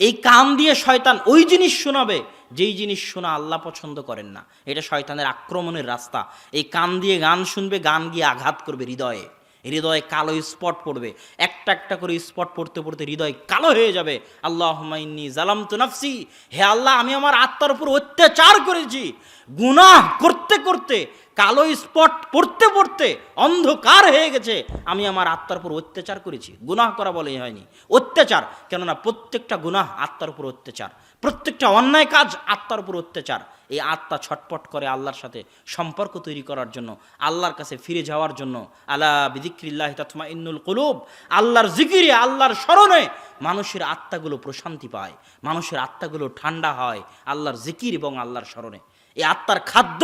এই কান দিয়ে শয়তান ওই জিনিস শোনাবে, যেই জিনিস শোনা আল্লাহ পছন্দ করেন না। এটা শয়তানের আক্রমণের রাস্তা। এই কান দিয়ে গান শুনবে, গান গিয়ে আঘাত করবে হৃদয়ে। হৃদয়ে কালো স্পট পড়বে। একটা একটা করে স্পট পড়তে পড়তে হৃদয় কালো হয়ে যাবে। আল্লাহ হুমাইনি জালাম তো নাফসি। হে আল্লাহ, আমি আমার আত্মার উপর অত্যাচার করেছি। গুনাহ করতে করতে, কালো স্পট পড়তে পড়তে অন্ধকার হয়ে গেছে। আমি আমার আত্মার উপর অত্যাচার করেছি। গুনাহ করা বলেই হয়নি। অত্যাচার, কেননা প্রত্যেকটা গুনাহ আত্মার উপর অত্যাচার। প্রত্যেকটা অন্যায় কাজ আত্মার উপর অত্যাচার। এই আত্মা ছটপট করে আল্লাহর সাথে সম্পর্ক তৈরি করার জন্য, আল্লাহর কাছে ফিরে যাওয়ার জন্য। আল্লাহ বিদিক্রিল্লাহ তৎমা ইন্নুল কলুব। আল্লাহর জিকিরে, আল্লাহর স্মরণে মানুষের আত্মাগুলো প্রশান্তি পায়, মানুষের আত্মাগুলো ঠান্ডা হয় আল্লাহর জিকির এবং আল্লাহর স্মরণে। এই আত্মার খাদ্য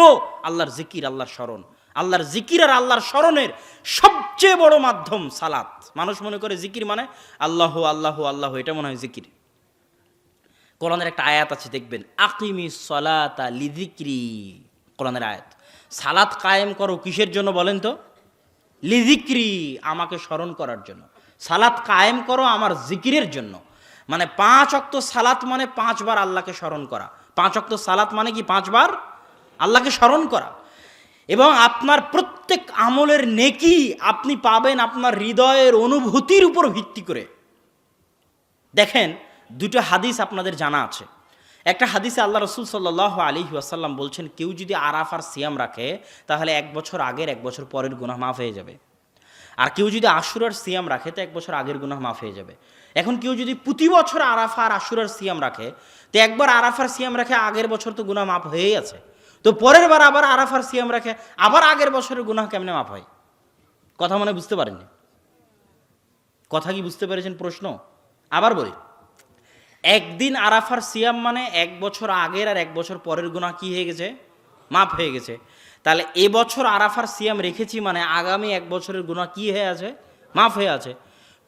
আল্লাহর জিকির, আল্লাহর স্মরণ। আল্লাহর জিকির আর আল্লাহর স্মরণের সবচেয়ে বড় মাধ্যম সালাত। মানুষ মনে করে জিকির মানে আল্লাহ আল্লাহ আল্লাহ, এটা মনে হয় জিকির। কোরআনের একটা আয়াত আছে, দেখবেন, আকিমি সলাতা লিজিক্রি কোরআনের আয়াত। সালাত কায়েম করো কিসের জন্য বলেন তো? লিজিক্রি আমাকে স্মরণ করার জন্য। সালাত কায়েম করো আমার জিকিরের জন্য। মানে পাঁচ অক্ত সালাত মানে পাঁচবার আল্লাহকে স্মরণ করা। পাঁচ অক্ত সালাত মানে কি পাঁচবার? আল্লাহকে স্মরণ করা। এবং আপনার প্রত্যেক আমলের নেকি আপনি পাবেন আপনার হৃদয়ের অনুভূতির উপর ভিত্তি করে। দেখেন দুটো হাদিস আপনাদের জানা আছে। একটা হাদিসে আল্লাহ রসুল সাল্লাহ আলী ওয়াসাল্লাম বলছেন, কেউ যদি আরাফ আর সিয়াম রাখে, তাহলে এক বছর আগের, এক বছর পরের গুনাহ মাফ হয়ে যাবে। আর কেউ যদি আশুরার সিয়াম রাখে, তো এক বছর আগের গুনাহ মাফ হয়ে যাবে। এখন কেউ যদি প্রতি বছর আরাফা আর আশুরার সিয়াম রাখে, তো একবার আরাফার সিয়াম রাখে, আগের বছর তো গুনাহ মাফ হয়েই আছে। তো পরের বার আবার আরাফার সিয়াম রাখে, আবার আগের বছরের গুনাহ কেমনে মাফ হয়? কথা মনে বুঝতে পারেননি? কথা কি বুঝতে পেরেছেন প্রশ্ন? আবার বলি। একদিন আরাফার সিয়াম মানে এক বছর আগের আর এক বছর পরের গুণা কি হয়ে গেছে? মাপ হয়ে গেছে। তাহলে এবছর আরাফার সিয়াম রেখেছি মানে আগামী এক বছরের গুণা কি হয়ে আছে? মাফ হয়ে আছে।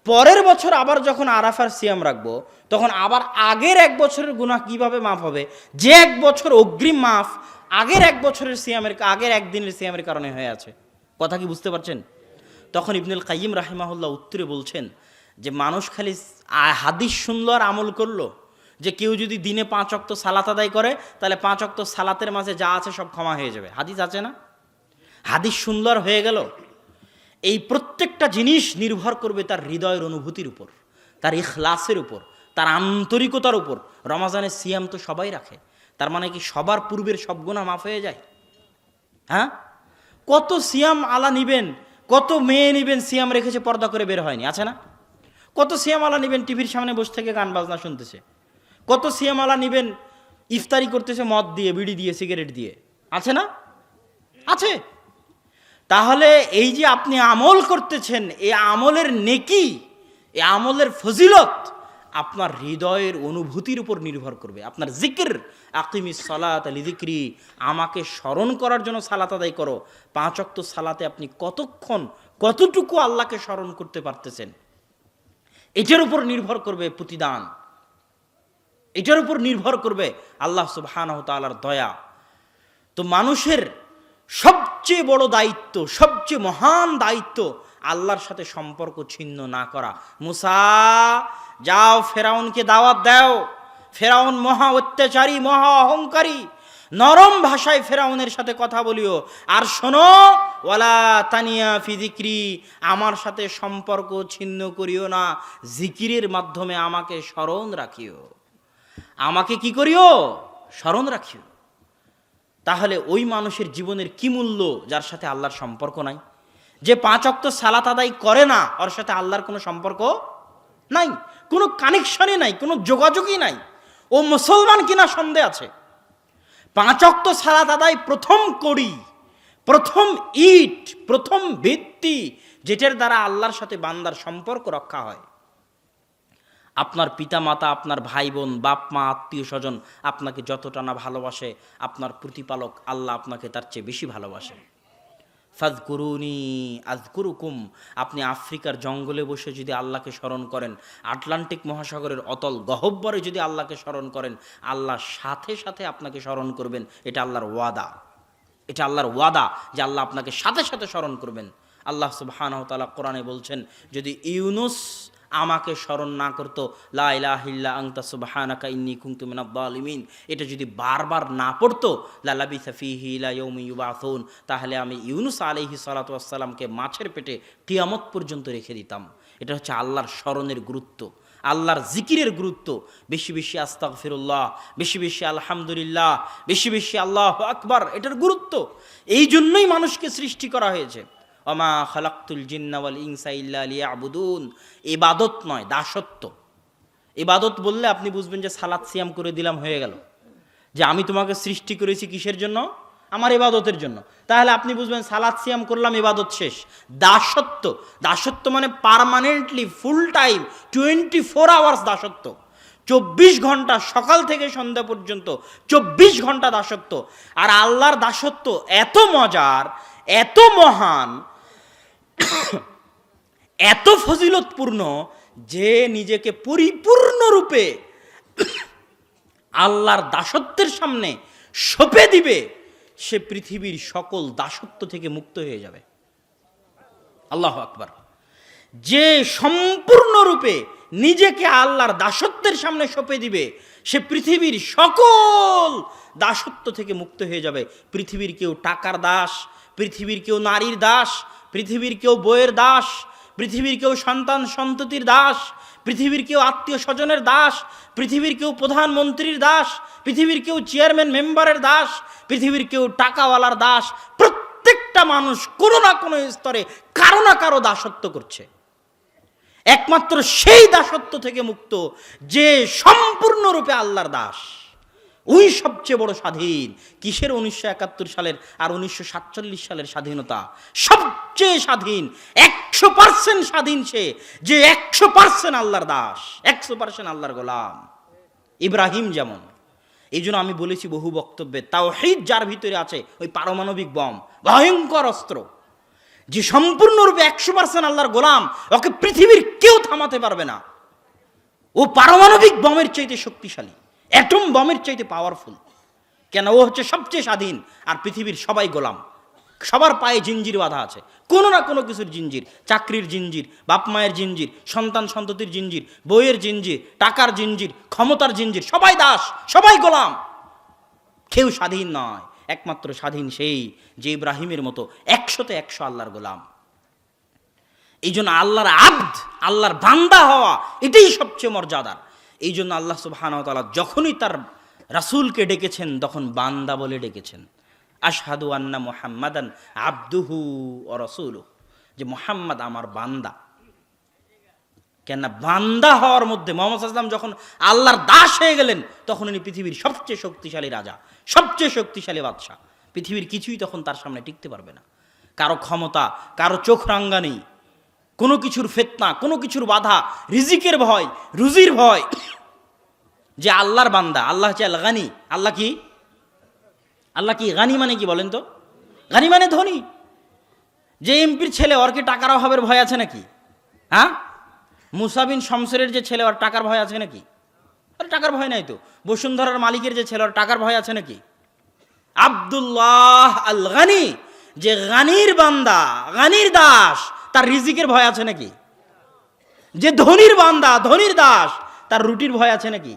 পরের বছর আবার যখন আরাফার সিয়াম রাখব, তখন আবার আগের এক বছরের গুণা কীভাবে মাফ হবে? যে এক বছর অগ্রিম মাফ আগের এক বছরের সিয়ামের, আগের একদিনের সিয়ামের কারণে হয়ে আছে। কথা কি বুঝতে পারছেন? তখন ইবনুল কাইম রাহিমাহুল্লাহ উত্তরে বলছেন যে মানুষ খালি হাদিস শুনলো আর আমল করল। যে কেউ যদি দিনে পাঁচ অক্ত সালাত আদায় করে, তাহলে পাঁচ অক্ত সালাতের মাঝে যা আছে সব ক্ষমা হয়ে যাবে। হাদিস আছে না? হাদিস সুন্দর হয়ে গেল। এই প্রত্যেকটা জিনিস নির্ভর করবে তার হৃদয়ের অনুভূতির উপর, তার ইখলাসের উপর, তার আন্তরিকতার উপর। রমাজানের সিয়াম তো সবাই রাখে। তার মানে কি সবার পূর্বের সব গুণা মাফ হয়ে যায়? হ্যাঁ? কত সিয়াম আলা নিবেন, কত মেয়ে নিবেন, সিয়াম রেখেছে পর্দা করে বের হয়নি, আছে না? কত সিয়াম আলা নিবেন টিভির সামনে বসে থেকে গান বাজনা শুনতেছে? কত সিয়াম আলা নিবেন ইফতারি করতেছে মদ দিয়ে, বিড়ি দিয়ে, সিগারেট দিয়ে? আছে না? আছে। তাহলে এই যে আপনি আমল করতেছেন, এই আমলের নেকি, এই আমলের ফজিলত আপনার হৃদয়ের অনুভূতির উপর নির্ভর করবে। আপনার জিকির, আকিমি সালাত আলি জিক্রি, আমাকে স্মরণ করার জন্য সালাত আদায় করো। পাঁচ অক্ত সালাতে আপনি কতক্ষণ, কতটুকু আল্লাহকে স্মরণ করতে পারতেছেন? এটার উপর নির্ভর করবে প্রতিদান। এটার উপর নির্ভর করবে আল্লাহ সুবহানাহু তাআলার দয়া। তো মানুষের সবচেয়ে বড় দায়িত্ব, সবচেয়ে মহান দায়িত্ব আল্লাহর সাথে সম্পর্ক ছিন্ন না করা। মুসা, যাও ফেরাউনকে দাওয়াত দাও। ফেরাউন মহা অত্যাচারী, মহা অহংকারী। নরম ভাষায় ফেরাউনের সাথে কথা বলিও। আর শোনো, ওয়ালা তানিয়া ফিজিক্রি আমার সাথে সম্পর্ক ছিন্ন করিও না জিকিরের মাধ্যমে আমাকে স্মরণ রাখিও। আমাকে কি করিও? স্মরণ রাখিও। তাহলে ওই মানুষের জীবনের কি মূল্য যার সাথে আল্লাহর সম্পর্ক নাই? যে পাঁচ অক্ত সালাত আদায় করে না, ওর সাথে আল্লাহর কোনো সম্পর্ক নাই। কোনো কানেকশনই নাই, কোনো যোগাযোগই নাই। ও মুসলমান কিনা সন্দেহ আছে? পাঁচ সারা আদায় প্রথম করি, প্রথম ইট প্রথম ভিত্তি, যেটার দ্বারা আল্লাহর সাথে বান্দার সম্পর্ক রক্ষা হয়। আপনার পিতা মাতা আপনার ভাই বোন বাপ মা আত্মীয় স্বজন আপনাকে যতটা না ভালোবাসে, আপনার প্রতিপালক আল্লাহ আপনাকে তার চেয়ে বেশি ভালোবাসে। ফাজগুরুনি আজকুরুকুম আপনি আফ্রিকার জঙ্গলে বসে যদি আল্লাহকে স্মরণ করেন, আটলান্টিক মহাসাগরের অতল গহব্বরে যদি আল্লাহকে স্মরণ করেন, আল্লাহ সাথে সাথে আপনাকে স্মরণ করবেন। এটা আল্লাহর ওয়াদা। এটা আল্লাহর ওয়াদা যে আল্লাহ আপনাকে সাথে সাথে স্মরণ করবেন। আল্লাহ সুবহানাহু তাআলা কোরআনে বলছেন, যদি ইউনুস আমাকে স্মরণ না করতো, লা ইলাহিল্লা আংতা সুবহানাকা ইন্নী কুনতু এটা যদি বারবার না পড়তো লালাবি সাফিহি লা ইয়াউমি ইউবাসুন, তাহলে আমি ইউনুস আলাইহি সালাতু ওয়াসসালামকে মাছের পেটে কিয়ামত পর্যন্ত রেখে দিতাম। এটা হচ্ছে আল্লাহর স্মরণের গুরুত্ব, আল্লাহর জিকিরের গুরুত্ব। বেশি বেশি আস্তাক ফিরুল্লাহ বেশি বেশি আলহামদুলিল্লাহ, বেশি বেশি আল্লাহ আকবার, এটার গুরুত্ব। এই জন্যই মানুষকে সৃষ্টি করা হয়েছে। অমা খালাক্তুল জিন্নাওয়াল ইনসা ইল্লা লিয়াবুদুন। ইবাদত নয়, দাসত্ব। ইবাদত বললে আপনি বুঝবেন যে সালাদ সিয়াম করে দিলাম, হয়ে গেল। যে আমি তোমাকে সৃষ্টি করেছি কিসের জন্য? আমার ইবাদতের জন্য। তাহলে আপনি বুঝবেন সালাদ সিয়াম করলাম, ইবাদত শেষ। দাসত্ব দাসত্ব মানে permanently full time twenty four hours দাসত্ব। চব্বিশ ঘণ্টা সকাল থেকে সন্ধ্যা পর্যন্ত, চব্বিশ ঘণ্টা দাসত্ব। আর আল্লাহর দাসত্ব এত মজার, এত মহান এত ফজিলতপূর্ণ যে নিজেকে পরিপূর্ণরূপে আল্লাহর দাসত্বের সামনে সঁপে দিবে, সে পৃথিবীর সকল দাসত্ব থেকে মুক্ত হয়ে যাবে। আল্লাহ আকবার। যে সম্পূর্ণরূপে নিজেকে আল্লাহর দাসত্বের সামনে সঁপে দিবে, সে পৃথিবীর সকল দাসত্ব থেকে মুক্ত হয়ে যাবে। পৃথিবীর কেউ টাকার দাস, পৃথিবীর কেউ নারীর দাস, পৃথিবীর কেউ বইয়ের দাস পৃথিবীর কেউ সন্তান সন্ততির দাস, পৃথিবীর কেউ আত্মীয় স্বজনের দাস, পৃথিবীর কেউ প্রধানমন্ত্রীর দাস, পৃথিবীর কেউ চেয়ারম্যান মেম্বারের দাস, পৃথিবীর কেউ টাকাওয়ালার দাস, প্রত্যেকটা মানুষ কোনো না কোনো স্তরে কারও না কারও দাসত্ব করছে। একমাত্র সেই দাসত্ব থেকে মুক্ত যে সম্পূর্ণরূপে আল্লাহর দাস। ওই সবচেয়ে বড় স্বাধীন। কিসের উনিশশো একাত্তর সালের আর উনিশশো সাতচল্লিশ সালের স্বাধীনতা? সবচেয়ে স্বাধীন, একশো পার্সেন্ট স্বাধীন সে, যে একশো পার্সেন্ট আল্লাহর দাস, একশো পার্সেন্ট আল্লাহর গোলাম। ইব্রাহিম যেমন। এই জন্য আমি বলেছি বহু বক্তব্যে তাও যার ভিতরে আছে, ওই পারমাণবিক বম, ভয়ঙ্কর অস্ত্র, যে সম্পূর্ণরূপে একশো পার্সেন্ট আল্লাহর গোলাম, ওকে পৃথিবীর কেউ থামাতে পারবে না। ও পারমাণবিক বমের চাইতে শক্তিশালী। অ্যাটম বমের চাইতে পাওয়ারফুল কেন? ও হচ্ছে সবচেয়ে স্বাধীন আর পৃথিবীর সবাই গোলাম। সবার পায়ে জিঞ্জির বাধা আছে। কোনো না কোনো কিছুর জিঞ্জির। চাকরির জিঞ্জির, বাপ মায়ের জিঞ্জির, সন্তান সন্ততির জিঞ্জির, বইয়ের জিঞ্জির, টাকার জিঞ্জির, ক্ষমতার জিঞ্জির, সবাই দাস, সবাই গোলাম। কেউ স্বাধীন নয়। একমাত্র স্বাধীন সেই যে ইব্রাহিমের মতো একশোতে একশো আল্লাহর গোলাম। এই জন্য আল্লাহর আব্দ, আল্লাহর বান্দা হওয়া, এটাই সবচেয়ে মর্যাদার। এই জন্য আল্লাহ সুবাহানতালা যখনই তার রাসূলকে ডেকেছেন, তখন বান্দা বলে ডেকেছেন, আশহাদু আন্না মোহাম্মাদান আব্দুহু ও রসুল যে মোহাম্মদ আমার বান্দা। কেন বান্দা হওয়ার মধ্যে মোহাম্মদ আসলাম যখন আল্লাহর দাস হয়ে গেলেন, তখন উনি পৃথিবীর সবচেয়ে শক্তিশালী রাজা, সবচেয়ে শক্তিশালী বাদশাহ। পৃথিবীর কিছুই তখন তার সামনে টিকতে পারবে না। কারও ক্ষমতা, কারও চোখ নেই। কোনো কিছুর ফেতনা, কোনো কিছুর বাধা, রিজিকের ভয়, রুজির ভয় যে আল্লাহর বান্দা, আল্লাহ হচ্ছে আল গানি আল্লাহ কি? আল্লাহ কি গানি মানে কি বলেন তো? গানি মানে ধনী। যে এমপির ছেলে, ওর কি টাকার অভাবের ভয় আছে নাকি? হ্যাঁ? মুসাবিন শমসেরের যে ছেলে, ওর টাকার ভয় আছে নাকি? ওর টাকার ভয় নাই তো। বসুন্ধরার মালিকের যে ছেলে, ওর টাকার ভয় আছে নাকি? আব্দুল্লাহ আল গানি যে গানির বান্দা, গানির দাস তার রিজিকের ভয় আছে নাকি? যে ধনির বান্দা, ধনির দাস, তার রুটির ভয় আছে নাকি?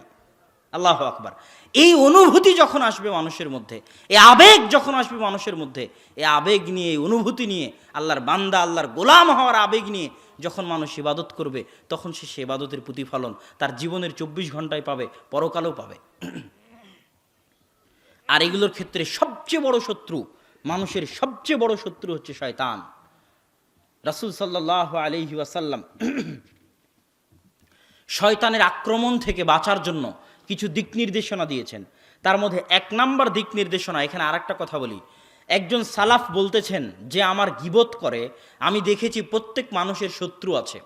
আল্লাহ আকবার। এই অনুভূতি যখন আসবে মানুষের মধ্যে, এই আবেগ যখন আসবে মানুষের মধ্যে, এই আবেগ নিয়ে, এই অনুভূতি নিয়ে, আল্লাহর বান্দা, আল্লাহর গোলাম হওয়ার আবেগ নিয়ে যখন মানুষ ইবাদত করবে, তখন সে সে ইবাদতের প্রতিফলন তার জীবনের চব্বিশ ঘন্টায় পাবে, পরকালেও পাবে। আর এগুলোর ক্ষেত্রে সবচেয়ে বড় শত্রু, মানুষের সবচেয়ে বড় শত্রু হচ্ছে শয়তান। রাসুল সাল্লাহ আলহি ওয়াসাল্লাম শয়তানের আক্রমণ থেকে বাঁচার জন্য কিছু দিক নির্দেশনা দিয়েছেন। তার মধ্যে এক নাম্বার দিক নির্দেশনা, এখানে আরেকটা কথা বলি। একজন সালাফ বলতেছেন যে, আমার গিবত করে, আমি দেখেছি প্রত্যেক মানুষের শত্রু আছে।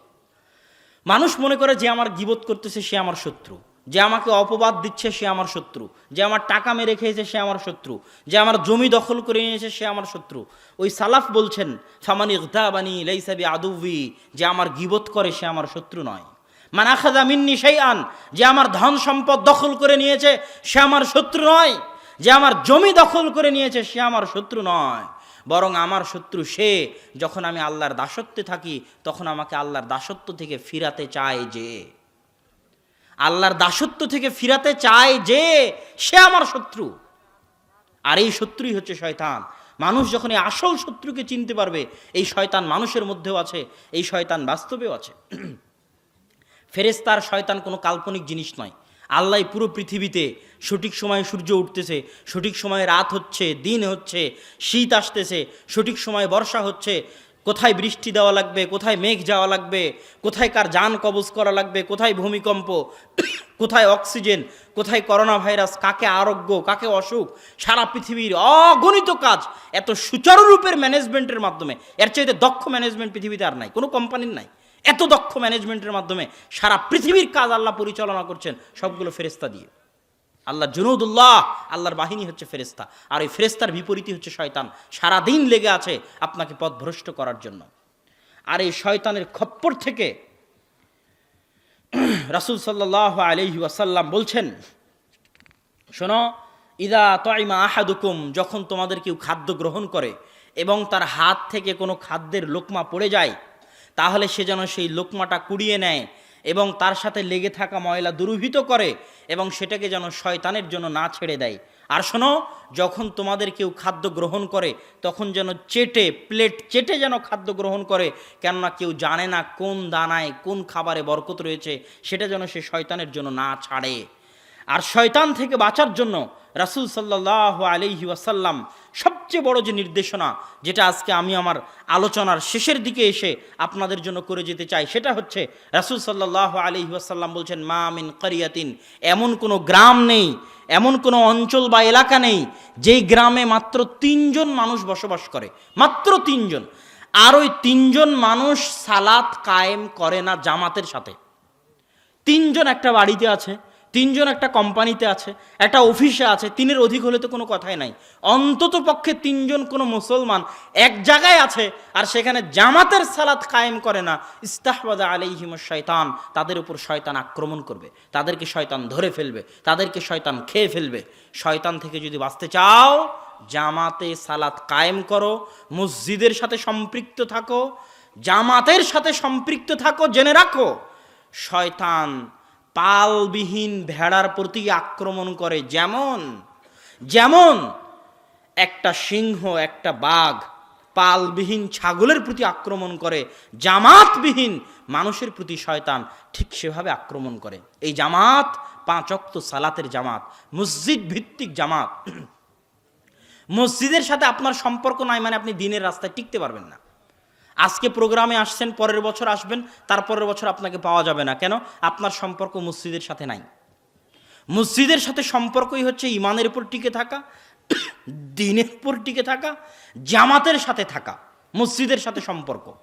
মানুষ মনে করে যে, আমার গিবত করতেছে, সে আমার শত্রু। যে আমাকে অপবাদ দিচ্ছে সে আমার শত্রু। যে আমার টাকা মেরে খেয়েছে সে আমার শত্রু। যে আমার জমি দখল করে নিয়েছে সে আমার শত্রু। ওই সালাফ বলছেন, ফামানি গদাবানি লাইসাবি আদুবি যে আমার গিবত করে সে আমার শত্রু নয়। মানাখাজা মিন্নি সেই আন যে আমার ধন সম্পদ দখল করে নিয়েছে সে আমার শত্রু নয়। যে আমার জমি দখল করে নিয়েছে সে আমার শত্রু নয়। বরং আমার শত্রু সে যখন আমি আল্লাহর দাসত্বে থাকি, তখন আমাকে আল্লাহর দাসত্ব থেকে ফিরাতে চায় যে আল্লাহর দাসত্ব থেকে ফিরাতে চায় যে সে আমার শত্রু। আর এই শত্রুই হচ্ছে শয়তান। মানুষ যখন এই আসল শত্রুকে চিনতে পারবে, এই শয়তান মানুষের মধ্যেও আছে, এই শয়তান বাস্তবেও আছে। ফেরেস্তার শয়তান কোনো কাল্পনিক জিনিস নয়। আল্লাহ পুরো পৃথিবীতে সঠিক সময়ে সূর্য উঠতেছে, সঠিক সময়ে রাত হচ্ছে, দিন হচ্ছে, শীত আসতেছে, সঠিক সময়ে বর্ষা হচ্ছে কোথায় বৃষ্টি দেওয়া লাগবে, কোথায় মেঘ যাওয়া লাগবে, কোথায় কার যান কবজ করা লাগবে, কোথায় ভূমিকম্প, কোথায় অক্সিজেন, কোথায় করোনা ভাইরাস কাকে আরোগ্য, কাকে অসুখ, সারা পৃথিবীর অগণিত কাজ এত সুচারুরূপের ম্যানেজমেন্টের মাধ্যমে, এর চাইতে দক্ষ ম্যানেজমেন্ট পৃথিবীতে আর নাই, কোনো কোম্পানির নাই। এত দক্ষ ম্যানেজমেন্টের মাধ্যমে সারা পৃথিবীর কাজ আল্লাহ পরিচালনা করছেন সবগুলো ফেরেস্তা দিয়ে। আল্লাহ জুনুদুল্লাহ, আল্লাহর বাহিনী হচ্ছে ফেরেস্তা আর ওই ফেরেস্তার বিপরীতই হচ্ছে শয়তান। সারা দিন লেগে আছে আপনাকে পথভ্রষ্ট করার জন্য। আর এই শয়তানের খপ্পর থেকে রাসূল সাল্লাহ আলহি ওয়াসাল্লাম বলছেন, শোনো, ইদা তয়মা আহাদুকুম, যখন তোমাদের কেউ খাদ্য গ্রহণ করে এবং তার হাত থেকে কোনো খাদ্যের লোকমা পড়ে যায়, তাহলে সে যেন সেই লোকমাটা কুড়িয়ে নেয় এবং তার সাথে লেগে থাকা ময়লা দুরুভিত করে এবং সেটাকে যেন শয়তানের জন্য না ছেড়ে দেয়। আর শোনো, যখন তোমাদের কেউ খাদ্য গ্রহণ করে, তখন যেন চেটে, প্লেট চেটে যেন খাদ্য গ্রহণ করে, কেননা কেউ জানে না কোন দানায় কোন খাবারে বরকত রয়েছে, সেটা যেন সে শয়তানের জন্য না ছাড়ে। আর শয়তান থেকে বাঁচার জন্য রাসুল সাল্লাহ আলহি ওয়াসাল্লাম সবচেয়ে বড় যে নির্দেশনা, যেটা আজকে আমি আমার আলোচনার শেষের দিকে এসে আপনাদের জন্য করে যেতে চাই, সেটা হচ্ছে রাসুল সাল্লাহ আলহি ওয়াসাল্লাম বলছেন, মা মিন করিয়াতিন এমন কোনো গ্রাম নেই, এমন কোনো অঞ্চল বা এলাকা নেই, যেই গ্রামে মাত্র তিনজন মানুষ বসবাস করে, মাত্র তিনজন। আর ওই তিনজন মানুষ সালাত কায়েম করে না জামাতের সাথে। তিনজন একটা বাড়িতে আছে তিনজন একটা কোম্পানিতে আছে, একটা অফিসে আছে, তিনের অধিক হলে তো কোনো কথাই নাই। অন্তত পক্ষে তিনজন কোনো মুসলমান এক জায়গায় আছে আর সেখানে জামাতের সালাত কায়েম করে না, ইস্তাহবাদা আলাইহিম শয়তান, তাদের উপর শয়তান আক্রমণ করবে, তাদেরকে শয়তান ধরে ফেলবে, তাদেরকে শয়তান খেয়ে ফেলবে। শয়তান থেকে যদি বাঁচতে চাও, জামাতে সালাত কায়েম করো, মসজিদের সাথে সম্পৃক্ত থাকো, জামাতের সাথে সম্পৃক্ত থাকো, জেনে রাখো, শয়তান পালবিহীন ভেড়ার প্রতি আক্রমণ করে। যেমন যেমন একটা সিংহ, একটা বাঘ পালবিহীন ছাগলের প্রতি আক্রমণ করে, জামাতবিহীন মানুষের প্রতি শয়তান ঠিক সেভাবে আক্রমণ করে। এই জামাত পাঁচ অক্ত সালাতের জামাত মসজিদ ভিত্তিক জামাত। মসজিদের সাথে আপনার সম্পর্ক নাই মানে আপনি দিনের রাস্তায় টিকতে পারবেন না। আজকে প্রোগ্রামে আসছেন, পরের বছর আসবেন, তারপরের বছর আপনাকে পাওয়া যাবে না। কেন? আপনার সম্পর্ক মসজিদের সাথে নাই। মসজিদের সাথে সম্পর্কই হচ্ছে ইমানের উপর টিকে থাকা, দিনের উপর টিকে থাকা, জামাতের সাথে থাকা, মসজিদের সাথে সম্পর্ক।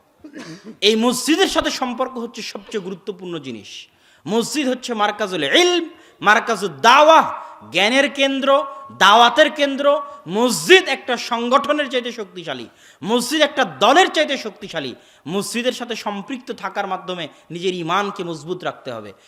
এই মসজিদের সাথে সম্পর্ক হচ্ছে সবচেয়ে গুরুত্বপূর্ণ জিনিস। মসজিদ হচ্ছে মার্কাজুল ইলম মার্কাজুল দাওয়া জ্ঞানের কেন্দ্র, দাওয়াতের কেন্দ্র, মসজিদ একটা সংগঠনের চাইতে শক্তিশালী, মসজিদ একটা দলের চাইতে শক্তিশালী, মসজিদের সাথে সম্পৃক্ত থাকার মাধ্যমে নিজের ইমানকে মজবুত রাখতে হবে।